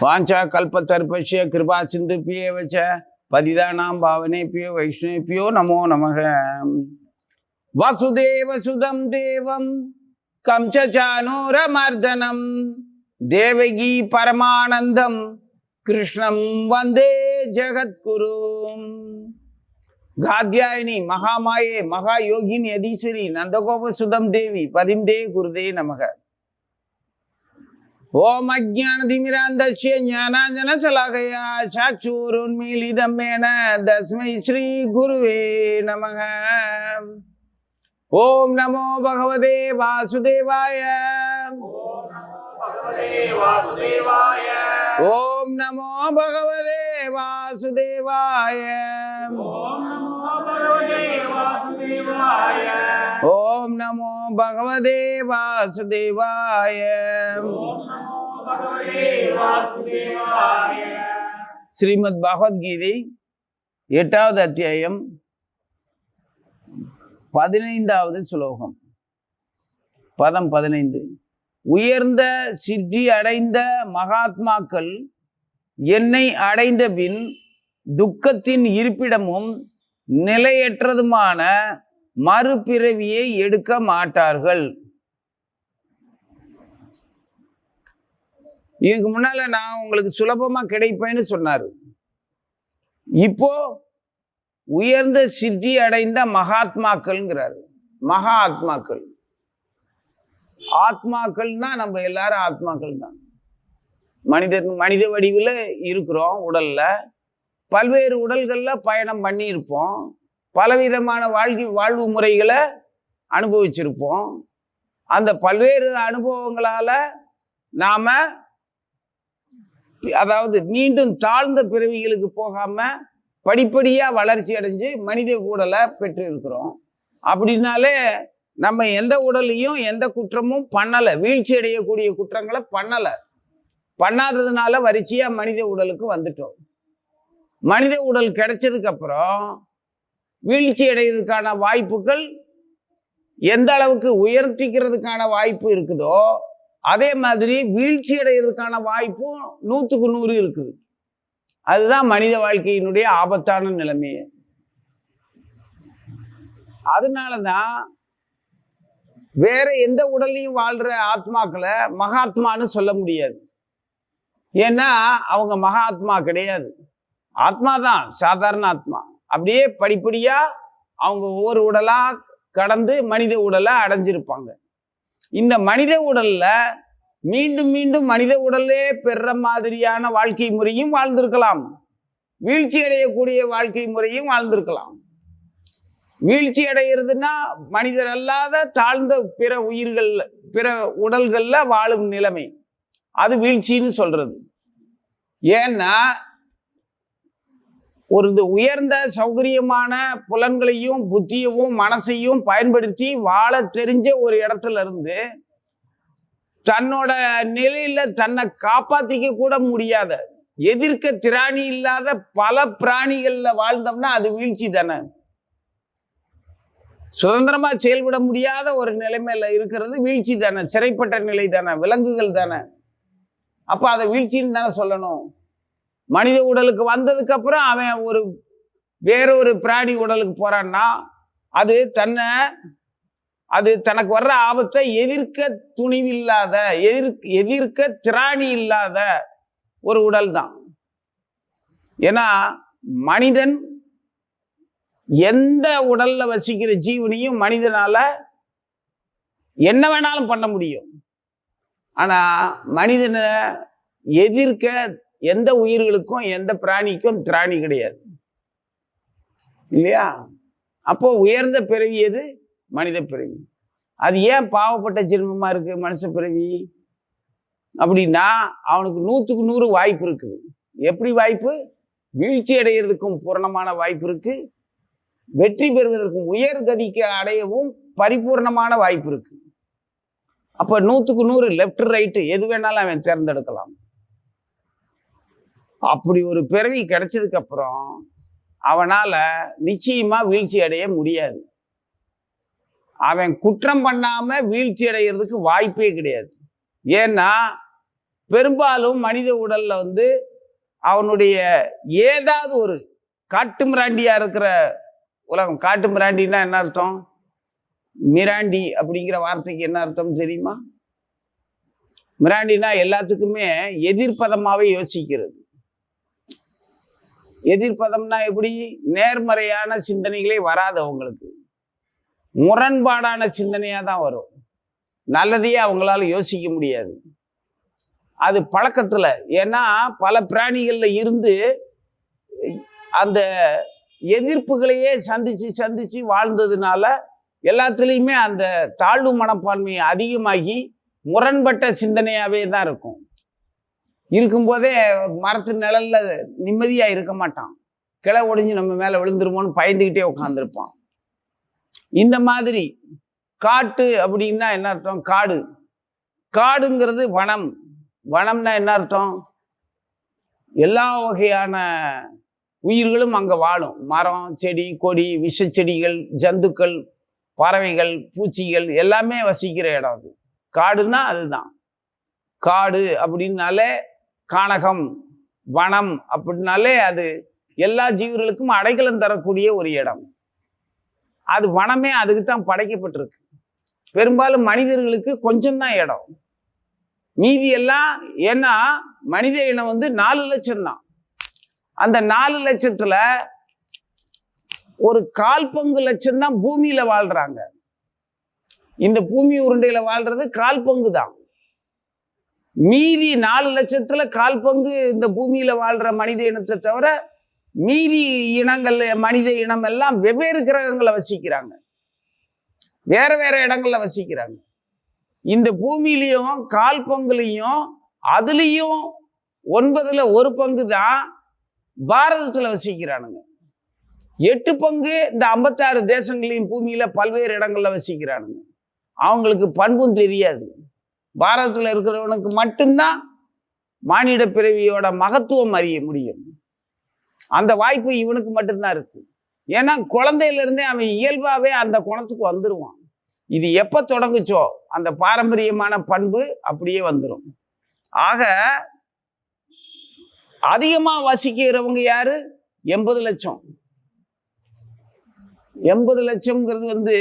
வாஞ்சா கல்பத்தர்பஷ்ய கிருபா சிந்து பிய வச்ச பதிதானாம் பாவனே பியோ வைஷ்ணவே பியோ நமோ நமக. வசுதேவ சுதம் தேவம் கம்சானூரமர்தனம் தேவகி பரமானந்தம் கிருஷ்ணம் வந்தே ஜெகத்குரும் காத்யாயினி மகாமாயே மகா யோகினி அதீஸ்வரி நந்தகோப சுதம் தேவி பதிந்தே குருதே நமக. ஓம் அஜானதிமிராந்தஸ்ய ஞானாஞ்சன சலாகயா சாச்சூருன்மீலிதம்மேன தஸ்மை ஸ்ரீ குருவே நமக ஓம் நமோ பகவதே வாசுதேவாய வாசுதேவாய ஓம் நமோ பகவதே வாசுதேவாய ஓம் நமோ பகவதே வாசுதேவாய ஓம் ஸ்ரீமத் பகவத்கீதை எட்டாவது அத்தியாயம் பதினைந்தாவது ஸ்லோகம். பதம் பதினைந்து. உயர்ந்த சித்தி அடைந்த மகாத்மாக்கள் என்னை அடைந்த பின் துக்கத்தின் இருப்பிடமும் நிலையற்றதுமான மறுபிறவியை எடுக்க மாட்டார்கள். இதுக்கு முன்னால் நான் உங்களுக்கு சுலபமாக கிடைப்பேன்னு சொன்னார். இப்போ உயர்ந்த சித்தி அடைந்த மகாத்மாக்கள்ங்கிறாரு. மகா ஆத்மாக்கள். ஆத்மாக்கள்னா நம்ம எல்லாரும் ஆத்மாக்கள் தான் மனிதன் மனித வடிவில் இருக்கிறோம் உடலில். பல்வேறு உடல்களில் பயணம் பண்ணியிருப்போம். பலவிதமான வாழ்க்கை வாழ்வு முறைகளை அனுபவிச்சிருப்போம். அந்த பல்வேறு அனுபவங்களால் நாம் அதாவது மீண்டும் தாழ்ந்த பிறவிகளுக்கு போகாம படிப்படியா வளர்ச்சி அடைஞ்சு மனித உடலை பெற்று இருக்கிறோம் அப்படின்னாலே நம்ம எந்த உடலையும் எந்த குற்றமும் பண்ணலை. வீழ்ச்சி அடையக்கூடிய குற்றங்களை பண்ணலை. பண்ணாததுனால வரிசையா மனித உடலுக்கு வந்துட்டோம். மனித உடல் கிடைச்சதுக்கு அப்புறம் வீழ்ச்சி அடைகிறதுக்கான வாய்ப்புகள் எந்த அளவுக்கு உயர்த்திக்கிறதுக்கான வாய்ப்பு இருக்குதோ அதே மாதிரி வீழ்ச்சி அடைகிறதுக்கான வாய்ப்பும் நூற்றுக்கு நூறு இருக்குது. அதுதான் மனித வாழ்க்கையினுடைய ஆபத்தான நிலைமையே அதனால தான் வேற எந்த உடல்லையும் வாழ்கிற ஆத்மாக்களை மகாத்மான்னு சொல்ல முடியாது. ஏன்னா அவங்க மகாத்மா கிடையாது. ஆத்மா தான் சாதாரண ஆத்மா. அப்படியே படிப்படியாக அவங்க ஒவ்வொரு உடலாக கடந்து மனித உடலை அடைஞ்சிருப்பாங்க. இந்த மனித உடல்ல மீண்டும் மீண்டும் மனித உடல்லே பெற மாதிரியான வாழ்க்கை முறையும் வாழ்ந்திருக்கலாம். வீழ்ச்சி அடையக்கூடிய வாழ்க்கை முறையும் வாழ்ந்திருக்கலாம். வீழ்ச்சி அடைகிறதுனா மனிதர் அல்லாத தாழ்ந்த பிற உயிர்கள் பிற உடல்கள்ல வாழும் நிலைமை. அது வீழ்ச்சின்னு சொல்றது. ஏன்னா ஒரு இது உயர்ந்த சௌகரியமான புலன்களையும் புத்தியவும் மனசையும் பயன்படுத்தி வாழ தெரிஞ்ச ஒரு இடத்துல இருந்து தன்னோட நிலையில தன்னை காப்பாத்திக்க கூட முடியாத எதிர்க்க திராணி இல்லாத பல பிராணிகள்ல வாழ்ந்தோம்னா அது வீழ்ச்சி தானே. சுதந்திரமா செயல்பட முடியாத ஒரு நிலைமையில இருக்கிறது வீழ்ச்சி தானே சிறைப்பட்ட நிலை தானே விலங்குகள் தானே. அப்ப அதை வீழ்ச்சின்னு தானே சொல்லணும். மனித உடலுக்கு வந்ததுக்கு அப்புறம் அவன் ஒரு வேறொரு பிராணி உடலுக்கு போறான்னா அது தன்னை அது தனக்கு வர்ற ஆபத்தை எதிர்க்க துணிவில்லாத எதிர் எதிர்க்க திராணி இல்லாத ஒரு உடல் தான். ஏன்னா மனிதன் எந்த உடல்ல வசிக்கிற ஜீவனையும் மனிதனால என்ன வேணாலும் பண்ண முடியும். ஆனா மனிதனை எதிர்க்க எந்த உயிர்களுக்கும் எந்த பிராணிக்கும் திராணி கிடையாது. இல்லையா? அப்போ உயர்ந்த பிறவி எது? மனித பிறவி. அது ஏன் பாவப்பட்ட ஜென்மமா இருக்கு மனுஷ பிறவி? அப்படின்னா அவனுக்கு நூற்றுக்கு நூறு வாய்ப்பு இருக்குது. எப்படி வாய்ப்பு? வீழ்ச்சி அடைகிறதுக்கும் பூரணமான வாய்ப்பு இருக்கு. வெற்றி பெறுவதற்கும் உயர் கதிக்கு அடையவும் பரிபூர்ணமான வாய்ப்பு இருக்கு. அப்ப நூற்றுக்கு நூறு லெஃப்ட் ரைட்டு எது வேணாலும் அவன் தேர்ந்தெடுக்கலாம். அப்படி ஒரு பிறவி கிடைச்சதுக்கு அப்புறம் அவனால் நிச்சயமா வீழ்ச்சி அடைய முடியாது. அவன் குற்றம் பண்ணாம வீழ்ச்சி அடைகிறதுக்கு வாய்ப்பே கிடையாது. ஏன்னா பெரும்பாலும் மனித உடல்ல வந்து அவனுடைய ஏதாவது ஒரு காட்டு மிராண்டியா இருக்கிற உலகம் காட்டு மிராண்டின்னா என்ன அர்த்தம்? மிராண்டி அப்படிங்கிற வார்த்தைக்கு என்ன அர்த்தம் தெரியுமா? மிராண்டினா எல்லாத்துக்குமே எதிர்ப்பதமாகவே யோசிக்கிறது. எதிர்ப்பதம்னா எப்படி? நேர்மறையான சிந்தனைகளே வராது அவங்களுக்கு. முரண்பாடான சிந்தனையாக தான் வரும். நல்லதையே அவங்களால யோசிக்க முடியாது. அது பழக்கத்தில். ஏன்னா பல பிராணிகளில் இருந்து அந்த எதிர்ப்புகளையே சந்திச்சு சந்திச்சு வாழ்ந்ததுனால எல்லாத்துலேயுமே அந்த தாழ்வு மனப்பான்மை அதிகமாகி முரண்பட்ட சிந்தனையாகவே தான் இருக்கும். இருக்கும்போதே மரத்து நிழல்ல நிம்மதியா இருக்க மாட்டான். கிளை ஒடிஞ்சு நம்ம மேல விழுந்துருமோன்னு பயந்துக்கிட்டே உட்காந்துருப்பான் இந்த மாதிரி காட்டு அப்படின்னா என்ன அர்த்தம்? காடு. காடுங்கிறது வனம். வனம்னா என்ன அர்த்தம்? எல்லா வகையான உயிர்களும் அங்க வாழும். மரம் செடி கொடி விஷச்செடிகள் ஜந்துக்கள் பறவைகள் பூச்சிகள் எல்லாமே வசிக்கிற இடம் அது. காடுன்னா அதுதான். காடு அப்படின்னாலே கானகம் வனம் அப்படின்னாலே அது எல்லா ஜீவர்களுக்கும் அடைக்கலம் தரக்கூடிய ஒரு இடம். அது வனமே அதுக்கு தான் படைக்கப்பட்டிருக்கு. பெரும்பாலும் மனிதர்களுக்கு கொஞ்சம்தான் இடம். மீதி எல்லாம் ஏன்னா மனித இனம் வந்து நாலு லட்சம் தான் அந்த நாலு லட்சத்துல ஒரு கால் பங்கு லட்சம் தான் பூமியில வாழ்றாங்க. இந்த பூமி உருண்டையில வாழ்றது கால் பங்கு தான் மீதி நாலு லட்சத்துல கால் பங்கு இந்த பூமியில வாழ்ற மனித இனத்தை தவிர மீதி இனங்கள் மனித இனம் எல்லாம் வெவ்வேறு கிரகங்களை வசிக்கிறாங்க. வேற வேற இடங்கள்ல வசிக்கிறாங்க. இந்த பூமியிலையும் கால் பங்குலையும் அதுலேயும் ஒன்பதுல ஒரு பங்கு தான் பாரதத்துல வசிக்கிறானுங்க. எட்டு பங்கு இந்த ஐம்பத்தாறு தேசங்களையும் பூமியில பல்வேறு இடங்கள்ல வசிக்கிறானுங்க. அவங்களுக்கு பண்பும் தெரியாது. பாரதத்தில் இருக்கிறவனுக்கு மட்டும்தான் மானிட பிறவியோட மகத்துவம் அறிய முடியும். அந்த வாய்ப்பு இவனுக்கு மட்டும்தான் இருக்கு. ஏன்னா குழந்தையிலிருந்தே அவன் இயல்பாகவே அந்த குணத்துக்கு வந்துடுவான் இது எப்போ தொடங்குச்சோ அந்த பாரம்பரியமான பண்பு அப்படியே வந்துடும் ஆக அதிகமாக வசிக்கிறவங்க யாரு? எண்பது லட்சம். எண்பது லட்சம்ங்கிறது வந்து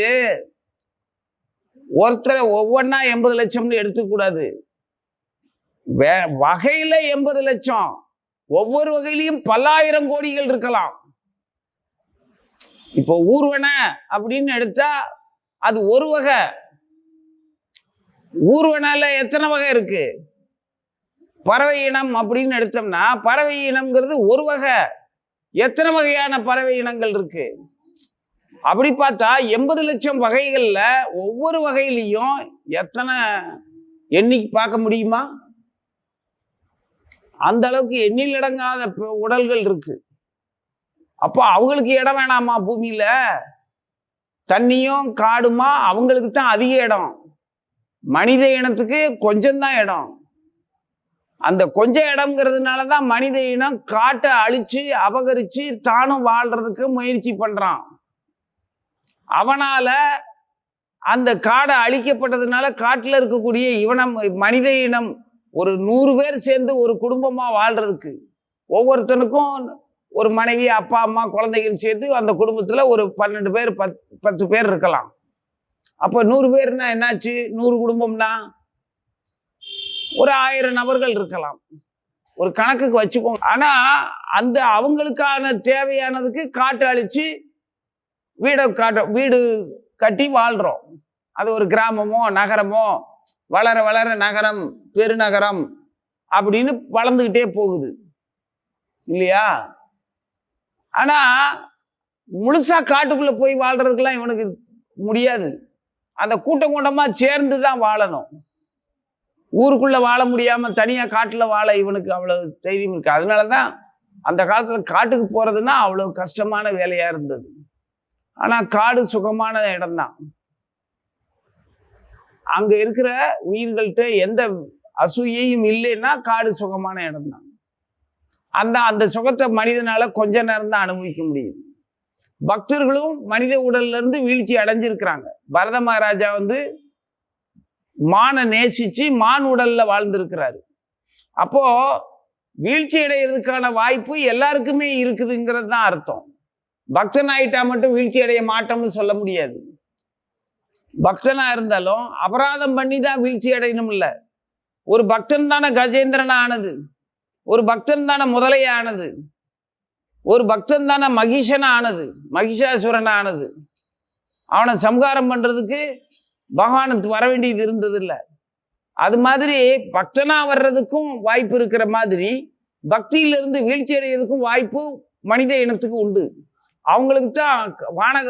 ஒருத்தரை ஒவ்வொன்றா எண்பது லட்சம்னு எடுத்துக்கூடாது வே வகையில எண்பது லட்சம். ஒவ்வொரு வகையிலையும் பல்லாயிரம் கோடிகள் இருக்கலாம். இப்போ ஊர்வன அப்படின்னு எடுத்தா அது ஒரு வகை. ஊர்வனால எத்தனை வகை இருக்கு? பறவை இனம் அப்படின்னு எடுத்தோம்னா பறவை இனம்ங்கிறது ஒரு வகை. எத்தனை வகையான பறவை இனங்கள் இருக்கு? அப்படி பார்த்தா எண்பது லட்சம் வகைகளில் ஒவ்வொரு வகையிலையும் எத்தனை எண்ணிக்கு பார்க்க முடியுமா? அந்த அளவுக்கு எண்ணில் அடங்காத உடல்கள் இருக்கு. அப்போ அவங்களுக்கு இடம் வேணாமா பூமியில? தண்ணியும் காடுமா? அவங்களுக்கு தான் அதிக இடம். மனித இனத்துக்கு கொஞ்சம்தான் இடம். அந்த கொஞ்ச இடம்ங்கிறதுனால தான் மனித இனம் காட்டை அழிச்சு அபகரிச்சு தானும் வாழ்றதுக்கு முயற்சி பண்றான். அவனால் அந்த காடை அழிக்கப்பட்டதுனால காட்டில் இருக்கக்கூடிய இவனம் மனித இனம் ஒரு நூறு பேர் சேர்ந்து ஒரு குடும்பமாக வாழ்கிறதுக்கு ஒவ்வொருத்தனுக்கும் ஒரு மனைவி அப்பா அம்மா குழந்தைகள் சேர்த்து அந்த குடும்பத்தில் ஒரு பன்னெண்டு பேர் பத் பத்து பேர் இருக்கலாம். அப்போ நூறு பேர்னா என்னாச்சு? நூறு குடும்பம்னா ஒரு ஆயிரம் நபர்கள் இருக்கலாம். ஒரு கணக்குக்கு வச்சுக்கோங்க. ஆனால் அந்த அவங்களுக்கான தேவையானதுக்கு காட்டு அழித்து வீடை காட்ட வீடு கட்டி வாழ்கிறோம் அது ஒரு கிராமமோ நகரமோ வளர வளர நகரம் பெருநகரம் அப்படின்னு வளர்ந்துக்கிட்டே போகுது. இல்லையா? ஆனால் முழுசா காட்டுக்குள்ளே போய் வாழ்கிறதுக்கெல்லாம் இவனுக்கு முடியாது. அந்த கூட்டம் கூட்டமாக சேர்ந்து தான் வாழணும். ஊருக்குள்ளே வாழ முடியாமல் தனியாக காட்டில் வாழ இவனுக்கு அவ்வளோ தைரியம் இருக்குது அதனால தான் அந்த காலத்தில் காட்டுக்கு போகிறதுனா அவ்வளோ கஷ்டமான வேலையாக இருந்தது. ஆனால் காடு சுகமான இடம்தான். அங்கே இருக்கிற உயிர்கள்ட்ட எந்த அசூயையும் இல்லைன்னா காடு சுகமான இடம்தான். அந்த அந்த சுகத்தை மனிதனால் கொஞ்ச நேரம் தான் அனுபவிக்க முடியும். பக்தர்களும் மனித உடல்ல இருந்து வீழ்ச்சி அடைஞ்சிருக்கிறாங்க. பரத மகாராஜா வந்து மானை நேசிச்சு மான் உடலில் வாழ்ந்திருக்கிறாரு. அப்போது வீழ்ச்சி அடைகிறதுக்கான வாய்ப்பு எல்லாருக்குமே இருக்குதுங்கிறது தான் அர்த்தம். பக்தன் ஆகிட்டா மட்டும் வீழ்ச்சி அடைய மாட்டோம்னு சொல்ல முடியாது. பக்தனா இருந்தாலும் அபராதம் பண்ணி தான் வீழ்ச்சி அடையணும் ஒரு பக்தன் தானே கஜேந்திரன் ஆனது ஒரு பக்தன் தானே முதலையானது. ஆனது ஒரு பக்தன் தானே மகிஷன் ஆனது மகிஷாசுரன் ஆனது அவனை சம்ஹாரம் பண்றதுக்கு பகவானுக்கு வர வேண்டியது இருந்தது இல்லை அது மாதிரி பக்தனா வர்றதுக்கும் வாய்ப்பு இருக்கிற மாதிரி பக்தியிலிருந்து வீழ்ச்சி அடைகிறதுக்கும் வாய்ப்பு மனித இனத்துக்கு உண்டு. அவங்களுக்கு தான் வானக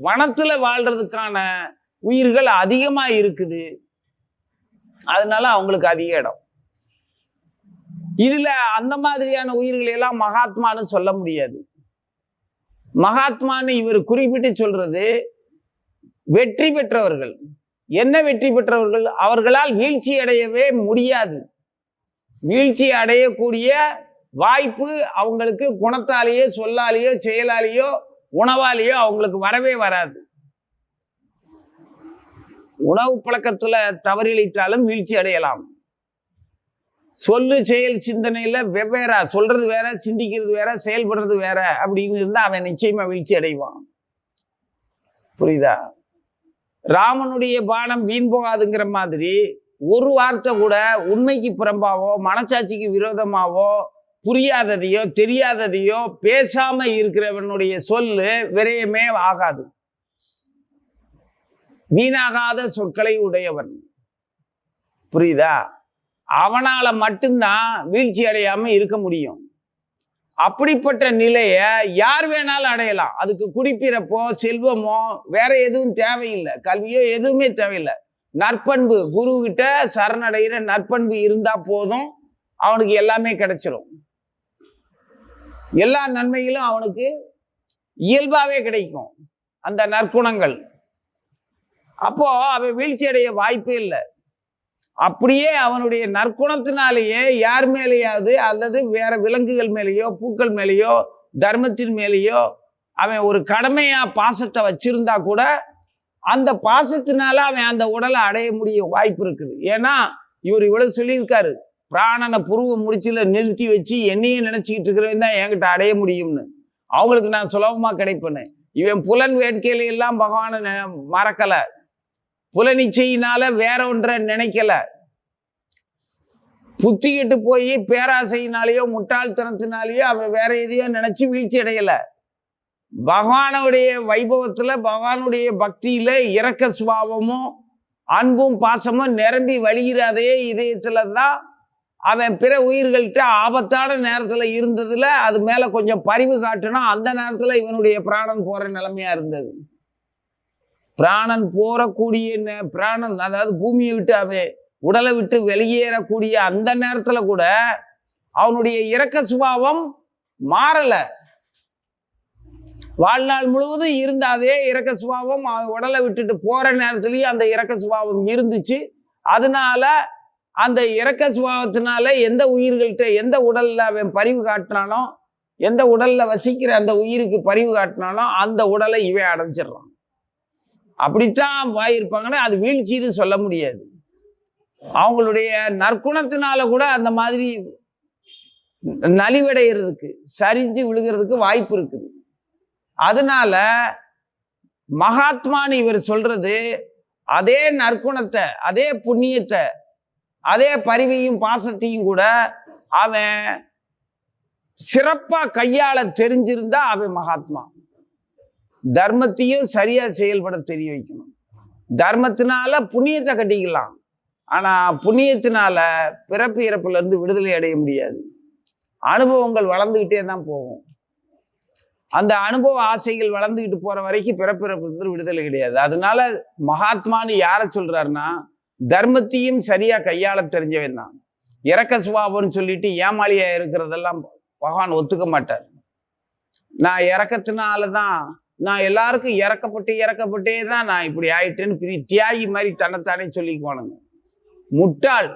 வனத்துல வாழ்றதுக்கான உயிர்கள் அதிகமா இருக்குது. அதனால அவங்களுக்கு அதிக இடம். இதுல அந்த மாதிரியான உயிர்களை எல்லாம் மகாத்மான்னு சொல்ல முடியாது. மகாத்மான்னு இவர் குறிப்பிட்டு சொல்றது வெற்றி பெற்றவர்கள். என்ன வெற்றி பெற்றவர்கள்? அவர்களால் வீழ்ச்சி அடையவே முடியாது. வீழ்ச்சி அடையக்கூடிய வாய்ப்பு அவங்களுக்கு குணத்தாலேயோ சொல்லாலேயோ செயலாலேயோ உணவாலேயோ அவங்களுக்கு வரவே வராது. உணவு பழக்கத்துல தவறிழைத்தாலும் வீழ்ச்சி அடையலாம். சொல்லு செயல் சிந்தனையில வெவ்வேறா சொல்றது வேற சிந்திக்கிறது வேற செயல்படுறது வேற அப்படின்னு இருந்தா அவன் நிச்சயமா வீழ்ச்சி அடைவான். புரியுதா? ராமனுடைய பானம் வீண் போகாதுங்கிற மாதிரி ஒரு வார்த்தை கூட உண்மைக்கு புறம்பாவோ மனசாட்சிக்கு விரோதமாவோ புரியாததையோ தெரியாததையோ பேசாம இருக்கிறவனுடைய சொல்லு விரயமே ஆகாது. வீணாகாத சொற்களை உடையவன். புரியுதா? அவனால மட்டும்தான் வீழ்ச்சி அடையாம இருக்க முடியும். அப்படிப்பட்ட நிலைய யார் வேணாலும் அடையலாம். அதுக்கு குடிப்பிறப்போ செல்வமோ வேற எதுவும் தேவையில்லை. கல்வியோ எதுவுமே தேவையில்லை. நற்பண்பு குரு கிட்ட சரணடைகிற நற்பண்பு இருந்தா போதும் அவனுக்கு எல்லாமே கிடைச்சிடும் எல்லா நன்மைகளும் அவனுக்கு இயல்பாகவே கிடைக்கும். அந்த நற்குணங்கள். அப்போ அவன் வீழ்ச்சி அடைய வாய்ப்பே இல்லை. அப்படியே அவனுடைய நற்குணத்தினாலேயே யார் மேலேயாவது அல்லது வேற விலங்குகள் மேலேயோ பூக்கள் மேலேயோ தர்மத்தின் மேலேயோ அவன் ஒரு கடமையா பாசத்தை வச்சிருந்தா கூட அந்த பாசத்தினால அவன் அந்த உடலை அடைய முடிய வாய்ப்பு இருக்குது. ஏன்னா இவர் இவ்வளவு சொல்லியிருக்காரு. பிராணனை புருவ முடிச்சில் நிறுத்தி வச்சு என்னையும் நினச்சிக்கிட்டு இருக்கிறவன் தான் என்கிட்ட அடைய முடியும்னு. அவங்களுக்கு நான் சுலபமாக கிடைப்பேன்னு இவன் புலன் வேட்கையில எல்லாம் பகவானை நெ- புலனிச்சையினால வேற ஒன்றை நினைக்கல. புத்திக்கிட்டு போய் பேராசையினாலேயோ முட்டாள்தனத்தினாலேயோ அவன் வேற எதையோ நினைச்சு வீழ்ச்சி அடையலை. பகவானுடைய வைபவத்தில் பகவானுடைய பக்தியில் இரக்க சுபாவமும் அன்பும் பாசமும் நிரம்பி வழிகிற அதே தான் அவன் பிற உயிர்கள்ட்ட ஆபத்தான நேரத்தில் இருந்ததுல அது மேலே கொஞ்சம் பரிவு காட்டுனா அந்த நேரத்தில் இவனுடைய பிராணன் போகிற நிலைமையாக இருந்தது. பிராணன் போறக்கூடிய பிராணன் அதாவது பூமியை விட்டு அவன் உடலை விட்டு வெளியேறக்கூடிய அந்த நேரத்தில் கூட அவனுடைய இறக்க சுபாவம் மாறலை. வாழ்நாள் முழுவதும் இருந்த அதே இரக்க சுபாவம் அவன் உடலை விட்டுட்டு போகிற நேரத்துலேயும் அந்த இறக்க சுபாவம் இருந்துச்சு. அதனால அந்த இறக்க சுபாவத்தினால எந்த உயிர்கள்ட்ட எந்த உடலில் அவன் பரிவு காட்டினானோ எந்த உடலில் வசிக்கிற அந்த உயிருக்கு பரிவு காட்டினானோ அந்த உடலை இவன் அடைஞ்சிடறான். அப்படித்தான் வாயிருப்பாங்கன்னா அது வீழ்ச்சின்னு சொல்ல முடியாது. அவங்களுடைய நற்குணத்தினால கூட அந்த மாதிரி நலிவடைகிறதுக்கு சரிஞ்சு விழுகிறதுக்கு வாய்ப்பு இருக்குது. அதனால மகாத்மான்னு இவர் சொல்றது அதே நற்குணத்தை அதே புண்ணியத்தை அதே பரிவையும் பாசத்தையும் கூட அவன் சிறப்பாக கையாள தெரிஞ்சிருந்தா அவன் மகாத்மா. தர்மத்தையும் சரியா செயல்பட தெரிய வைக்கணும். தர்மத்தினால புண்ணியத்தை கட்டிக்கலாம். ஆனா புண்ணியத்தினால பிறப்பு இறப்புல இருந்து விடுதலை அடைய முடியாது. அனுபவங்கள் வளர்ந்துக்கிட்டே தான் போகும். அந்த அனுபவ ஆசைகள் வளர்ந்துக்கிட்டு போற வரைக்கும் பிறப்பிறப்புல இருந்து விடுதலை கிடையாது. அதனால மகாத்மான்னு யாரை சொல்றாருன்னா தர்மத்தையும் சரியா கையாள தெரிஞ்சவன் தான். இறக்க சுபாவம்னு சொல்லிட்டு ஏமாளியா இருக்கிறதெல்லாம் பகவான் ஒத்துக்க மாட்டார். நான் இறக்கத்தினால தான் நான் எல்லாருக்கும் இறக்கப்பட்டு இறக்கப்பட்டே தான் நான் இப்படி ஆயிட்டேன்னு பெரிய தியாகி மாதிரி தன்னைத்தானே சொல்லிக்குவானுங்க. முட்டாள்.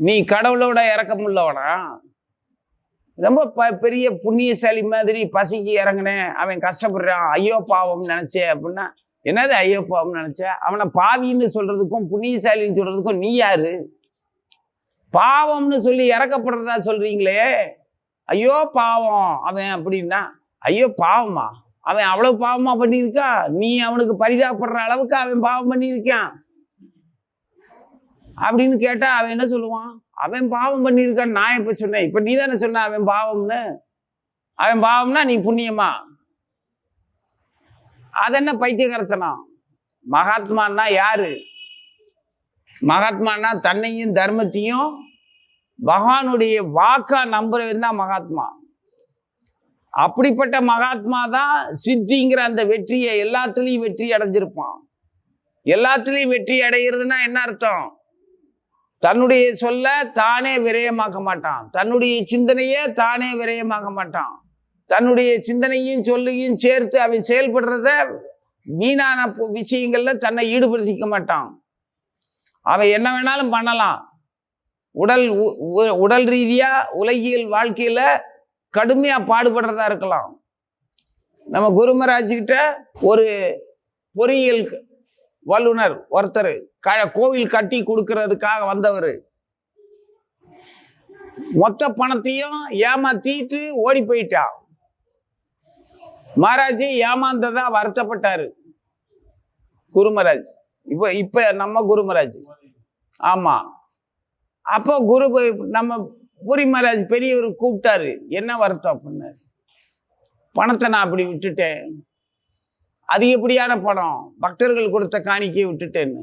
நீ கடவுளோட இறக்கமுள்ளவனா ரொம்ப ப பெரிய புண்ணியசாலி மாதிரி பசிக்கு இறங்கினேன் அவன் கஷ்டப்படுறான் ஐயோ பாவம் நினைச்சேன் அப்படின்னா என்னது ஐயோ பாவம் அவனை பாவின்னு சொல்றதுக்கும் புண்ணியசாலின்னு சொல்றதுக்கும் நீ யாரு? பாவம்னு சொல்லி இறக்கப்படுறதா சொல்றீங்களே? ஐயோ பாவம். அவன் அப்படின்னா ஐயோ பாவமா? அவன் அவ்வளவு பாவமா பண்ணியிருக்கா? நீ அவனுக்கு பரிதாபப்படுற அளவுக்கு அவன் பாவம் பண்ணியிருக்கான். அப்படின்னு கேட்டா அவன் என்ன சொல்லுவான்? அவன் பாவம் பண்ணியிருக்கான் நான் இப்போ சொன்னேன்? இப்போ நீ தானே சொன்ன அவன் பாவம்னு? அவன் பாவம்னா நீ புண்ணியமா? அது என்ன பைத்தியகரத்தனம்? மகாத்மான்னா யாரு? மகாத்மான்னா தன்னையும் தர்மத்தையும் பகவானுடைய வாக்கா நம்புறவன் தான் மகாத்மா. அப்படிப்பட்ட மகாத்மா தான் சித்திங்கிற அந்த வெற்றியை எல்லாத்துலேயும் வெற்றி அடைஞ்சிருப்பான். எல்லாத்துலேயும் வெற்றி அடைகிறதுனா என்ன அர்த்தம்? தன்னுடைய சொல்ல தானே விரயமாக்க மாட்டான். தன்னுடைய சிந்தனையே தானே விரயமாக்க மாட்டான். தன்னுடைய சிந்தனையும் சொல்லையும் சேர்த்து அவன் செயல்படுறத வீணான பு- தன்னை ஈடுபடுத்திக்க மாட்டான். அவன் என்ன வேணாலும் பண்ணலாம். உடல் உ- உ- உடல் ரீதியாக உலகியல் வாழ்க்கையில் கடுமையாக பாடுபடுறதா இருக்கலாம். நம்ம குருமராஜ்கிட்ட ஒரு பொறியியல் வல்லுனர் ஒருத்தர் க கோவில் கட்டி கொடுக்கறதுக்காக வந்தவர். மொத்த பணத்தையும் ஏமாத்திட்டு ஓடி போயிட்டான். மகாராஜி ஏமாந்ததா வருத்தப்பட்டாரு. குருமராஜ். இப்ப இப்ப நம்ம குருமராஜ். ஆமா. அப்போ குரு நம்ம பூரி மகாராஜ் பெரியவர் கூப்பிட்டாரு. என்ன வருத்தம் அப்படின்னாரு பணத்தை நான் அப்படி விட்டுட்டேன். அதிகப்படியான பணம்? பக்தர்கள் கொடுத்த காணிக்கையை விட்டுட்டேன்னு.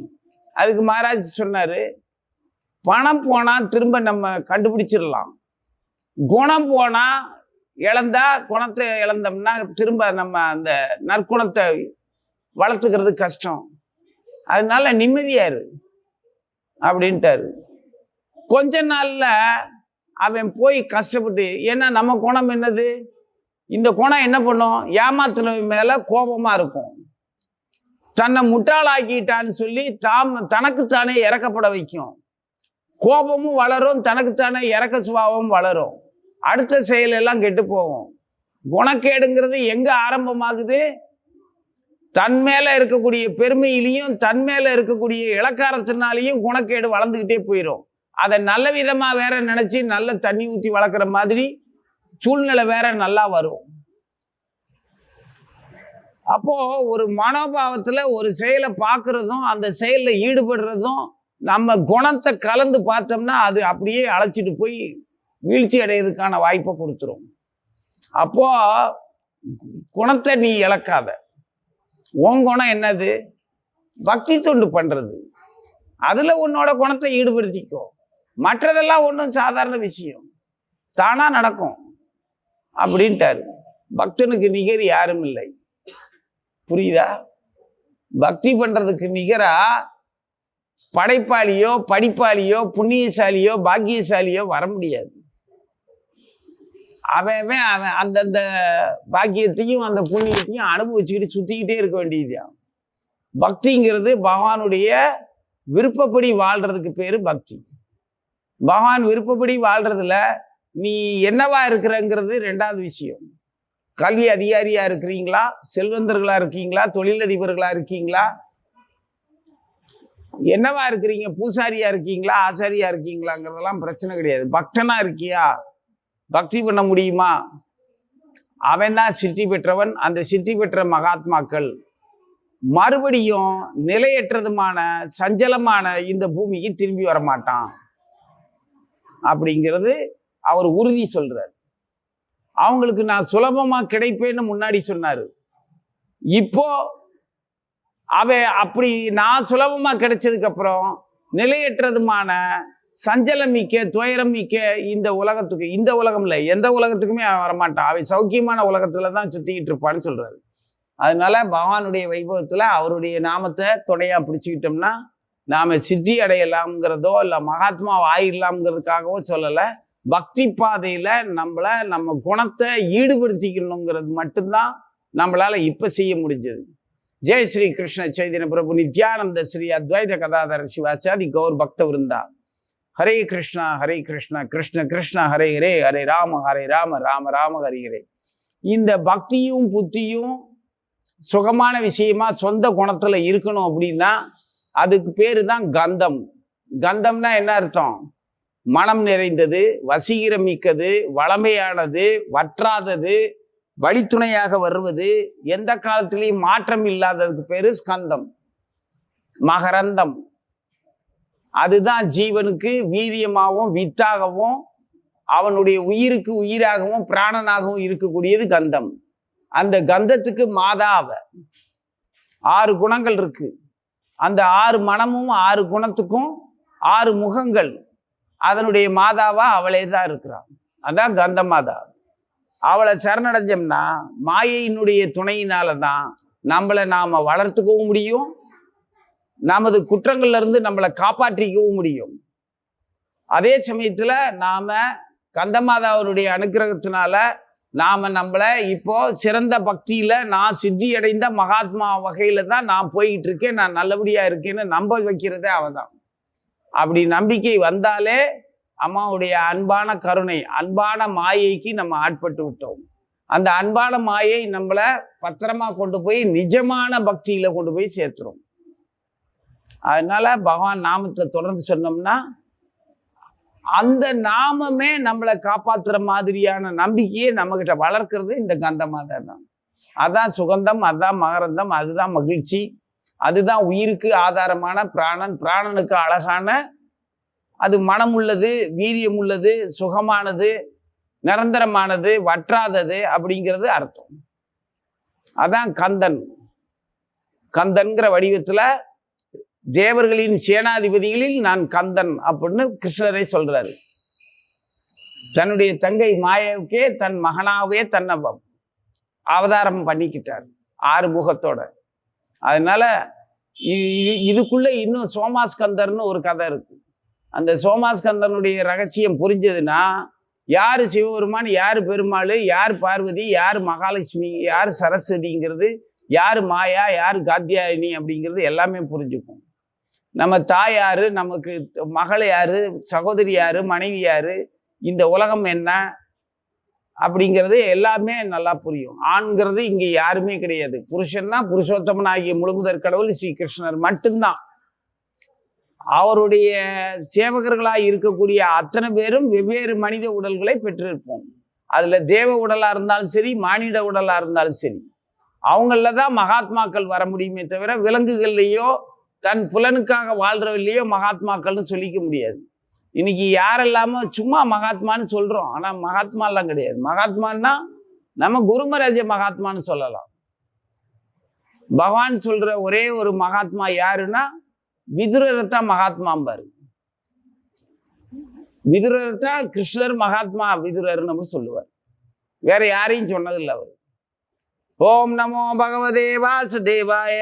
அதுக்கு மகாராஜ் சொன்னார் பணம் போனால் திரும்ப நம்ம கண்டுபிடிச்சிடலாம். குணம் போனால் இழந்தா குணத்தை இழந்தோம்னா திரும்ப நம்ம அந்த நற்குணத்தை வளர்த்துக்கிறது கஷ்டம். அதனால நிம்மதியாரு அப்படின்ட்டாரு. கொஞ்ச நாள்ல அவன் போய் கஷ்டப்பட்டு ஏன்னா நம்ம குணம் என்னது? இந்த குணம் என்ன பண்ணும்? ஏமாத்துனவன் மேல கோபமா இருக்கும். தன்னை முட்டாளாக்கிட்டான்னு சொல்லி தாம் தனக்குத்தானே இறக்கப்பட வைக்கும். கோபமும் வளரும் தனக்குத்தானே இறக்க சுபாவமும் வளரும். அடுத்த செயல் எல்லாம் கெட்டு போகும். குணக்கேடுங்கிறது எங்க ஆரம்பமாகுது? தன் மேல இருக்கக்கூடிய பெருமையிலையும் தன் மேல இருக்கக்கூடிய இலக்காரத்தினாலையும் குணக்கேடு வளர்ந்துக்கிட்டே போயிடும் அதை நல்ல விதமா வேற நினைச்சு நல்ல தண்ணி ஊற்றி வளர்க்குற மாதிரி சூழ்நிலை வேற நல்லா வரும். அப்போ ஒரு மனோபாவத்துல ஒரு செயலை பார்க்கறதும் அந்த செயலில் ஈடுபடுறதும் நம்ம குணத்தை கலந்து பார்த்தோம்னா அது அப்படியே அழைச்சிட்டு போய் வீழ்ச்சி அடையிறதுக்கான வாய்ப்பை கொடுத்துரும். அப்போ குணத்தை நீ இழக்காத. உன் குணம் என்னது? பக்தி தொண்டு பண்ணுறது அதில் உன்னோட குணத்தை ஈடுபடுத்திக்கோ. மற்றதெல்லாம் ஒன்றும் சாதாரண விஷயம். தானாக நடக்கும். அப்படின்ட்டாரு. பக்தனுக்கு நிகர் யாரும் இல்லை. புரியுதா? பக்தி பண்ணுறதுக்கு நிகராக படைப்பாளியோ படிப்பாளியோ புண்ணியசாலியோ பாக்கியசாலியோ வர முடியாது. அவன் அவன் அந்தந்த பாக்கியத்தையும் அந்த புண்ணியத்தையும் அனுபவிச்சுக்கிட்டு சுத்திக்கிட்டே இருக்க வேண்டியதுதான். பக்திங்கிறது பகவானுடைய விருப்பப்படி வாழ்கிறதுக்கு பேர் பக்தி. பகவான் விருப்பப்படி வாழ்கிறதுல நீ என்னவா இருக்கிறங்கிறது ரெண்டாவது விஷயம். கல்வி அதிகாரியாக இருக்கிறீங்களா? செல்வந்தர்களாக இருக்கீங்களா? தொழிலதிபர்களாக இருக்கீங்களா? என்னவா இருக்கிறீங்க? பூசாரியாக இருக்கீங்களா? ஆசாரியாக இருக்கீங்களாங்கிறதெல்லாம் பிரச்சனை கிடையாது. பக்தனா இருக்கியா? பக்தி பண்ண முடியுமா? அவன் தான் சித்தி பெற்றவன். அந்த சித்தி பெற்ற மகாத்மாக்கள் மறுபடியும் நிலையற்றதுமான சஞ்சலமான இந்த பூமிக்கு திரும்பி வர மாட்டான் அப்படிங்கிறது அவர் உறுதி சொல்றார். அவங்களுக்கு நான் சுலபமாக கிடைப்பேன்னு முன்னாடி சொன்னார். இப்போ அவன் அப்படி நான் சுலபமாக கிடைச்சதுக்கப்புறம் நிலையற்றதுமான சஞ்சலம் மிக்க சஞ்சலமிக்க இந்த உலகத்துக்கு இந்த உலகம் இல்லை எந்த உலகத்துக்குமே அவன் வரமாட்டான் அவன் சௌக்கியமான உலகத்துல தான் சுத்திக்கிட்டு இருப்பான்னு சொல்றாரு. அதனால பகவானுடைய வைபவத்துல அவருடைய நாமத்தை துணையா பிடிச்சிக்கிட்டோம்னா நாம சித்தி அடையலாம்ங்கிறதோ இல்லை மகாத்மா ஆயிடலாம்ங்கிறதுக்காகவோ சொல்லலை பக்தி பாதையில நம்மள நம்ம குணத்தை ஈடுபடுத்திக்கணுங்கிறது மட்டும்தான் நம்மளால இப்ப செய்ய முடிஞ்சது. ஜெய் ஸ்ரீ கிருஷ்ண சைதன்ய பிரபு நித்யானந்த ஸ்ரீ அத்வைத கதாதர சிவாச்சாரி கௌர் பக்த விருந்தா ஹரே கிருஷ்ணா ஹரே கிருஷ்ணா கிருஷ்ண கிருஷ்ணா ஹரே ஹரே ஹரே ராம ஹரே ராம ராம ராம ஹரே ஹரே இந்த பக்தியும் புத்தியும் சுகமான விஷயமா சொந்த குணத்தில் இருக்கணும் அப்படின்னா அதுக்கு பேர் தான் கந்தம். கந்தம்னா என்ன அர்த்தம்? மனம் நிறைந்தது வசீகரமிக்கது வளமையானது வற்றாதது வழித்துணையாக வருவது எந்த காலத்திலையும் மாற்றம் இல்லாததுக்கு பேர் ஸ்கந்தம். மகரந்தம். அதுதான் ஜீவனுக்கு வீரியமாகவும் வித்தாகவும் அவனுடைய உயிருக்கு உயிராகவும் பிராணனாகவும் இருக்கக்கூடியது கந்தம். அந்த கந்தத்துக்கு மாதாவ ஆறு குணங்கள் இருக்கு. அந்த ஆறு மனமும் ஆறு குணத்துக்கும் ஆறு முகங்கள். அதனுடைய மாதாவா அவளே தான் இருக்கிறான் அதான் கந்த மாதா. அவளை சரணடைஞ்சோம்னா மாயையினுடைய துணையினால தான் நம்மளை நாம் வளர்த்துக்கவும் முடியும் நமது குற்றங்கள்லேருந்து நம்மளை காப்பாற்றிக்கவும் முடியும். அதே சமயத்தில் நாம் கந்தமாதாவனுடைய அனுகிரகத்தினால நாம் நம்மளை இப்போ சிறந்த பக்தியில் நான் சித்தி அடைந்த மகாத்மா வகையில தான் நான் போய்கிட்டு இருக்கேன் நான் நல்லபடியாக இருக்கேன்னு நம்ப வைக்கிறதே அவதான். அப்படி நம்பிக்கை வந்தாலே அம்மாவுடைய அன்பான கருணை அன்பான மாயைக்கு நம்ம ஆட்பட்டு விட்டோம். அந்த அன்பான மாயை நம்மளை பத்திரமா கொண்டு போய் நிஜமான பக்தியில் கொண்டு போய் சேர்த்துரும். அதனால் பகவான் நாமத்தை தொடர்ந்து சொன்னோம்னா அந்த நாமமே நம்மளை காப்பாற்றுற மாதிரியான நம்பிக்கையை நம்மக்கிட்ட வளர்க்குறது இந்த கந்தமாக தான். அதான் சுகந்தம் அதான் மகரந்தம் அதுதான் மகிழ்ச்சி அதுதான் உயிருக்கு ஆதாரமான பிராணன். பிராணனுக்கு அழகான அது மனம் உள்ளது வீரியம் உள்ளது சுகமானது நிரந்தரமானது வற்றாதது அப்படிங்கிறது அர்த்தம். அதான் கந்தன். கந்தன்கிற வடிவத்தில் தேவர்களின் சேனாதிபதிகளில் நான் கந்தன் அப்படின்னு கிருஷ்ணரை சொல்கிறாரு தன்னுடைய தங்கை மாயாவுக்கே தன் மகனாகவே தன்னை அவதாரம் பண்ணிக்கிட்டார் ஆறு முகத்தோட அதனால இதுக்குள்ளே இதுக்குள்ள இன்னும் சோமாஸ்கந்தர்னு ஒரு கதை இருக்கு. அந்த சோமாஸ்கந்தனுடைய ரகசியம் புரிஞ்சதுன்னா யார் சிவபெருமான் யார் பெருமாள் யார் பார்வதி யார் மகாலட்சுமி யார் சரஸ்வதிங்கிறது யார் மாயா யார் காத்தியாயினி அப்படிங்கிறது எல்லாமே புரிஞ்சுக்கும். நம்ம தாய் யாரு? நமக்கு மகள் யாரு? சகோதரி யாரு? மனைவி யாரு? இந்த உலகம் என்ன? அப்படிங்கிறது எல்லாமே நல்லா புரியும். ஆண்கிறது இங்கே யாருமே கிடையாது. புருஷன்னா புருஷோத்தமன் ஆகிய முழுமுதற் கடவுள் ஸ்ரீ கிருஷ்ணர் மட்டும்தான். அவருடைய சேவகர்களாக இருக்கக்கூடிய அத்தனை பேரும் வெவ்வேறு மனித உடல்களை பெற்றிருப்போம். அதில் தேவ உடலாக இருந்தாலும் சரி மானிட உடலாக இருந்தாலும் சரி. அவங்கள தான் மகாத்மாக்கள் வர முடியுமே தவிர விலங்குகள்லையோ தன் புலனுக்காக வாழ்றவில்லையோ மகாத்மாக்கள்னு சொல்லிக்க முடியாது. இன்னைக்கு யாரெல்லாமோ சும்மா மகாத்மான்னு சொல்றோம். ஆனா மகாத்மாலாம் கிடையாது. மகாத்மான்னா நம்ம குருமராஜ மகாத்மான்னு சொல்லலாம். பகவான் சொல்ற ஒரே ஒரு மகாத்மா யாருன்னா விதுரரை தான் மகாத்மாம்பாரு விதுரர் தான் கிருஷ்ணர் மகாத்மா விதுரர்னு நம்ம சொல்லுவார். வேற யாரையும் சொன்னதில்லை அவர். ஓம் நமோ பகவதே வாசுதேவாய.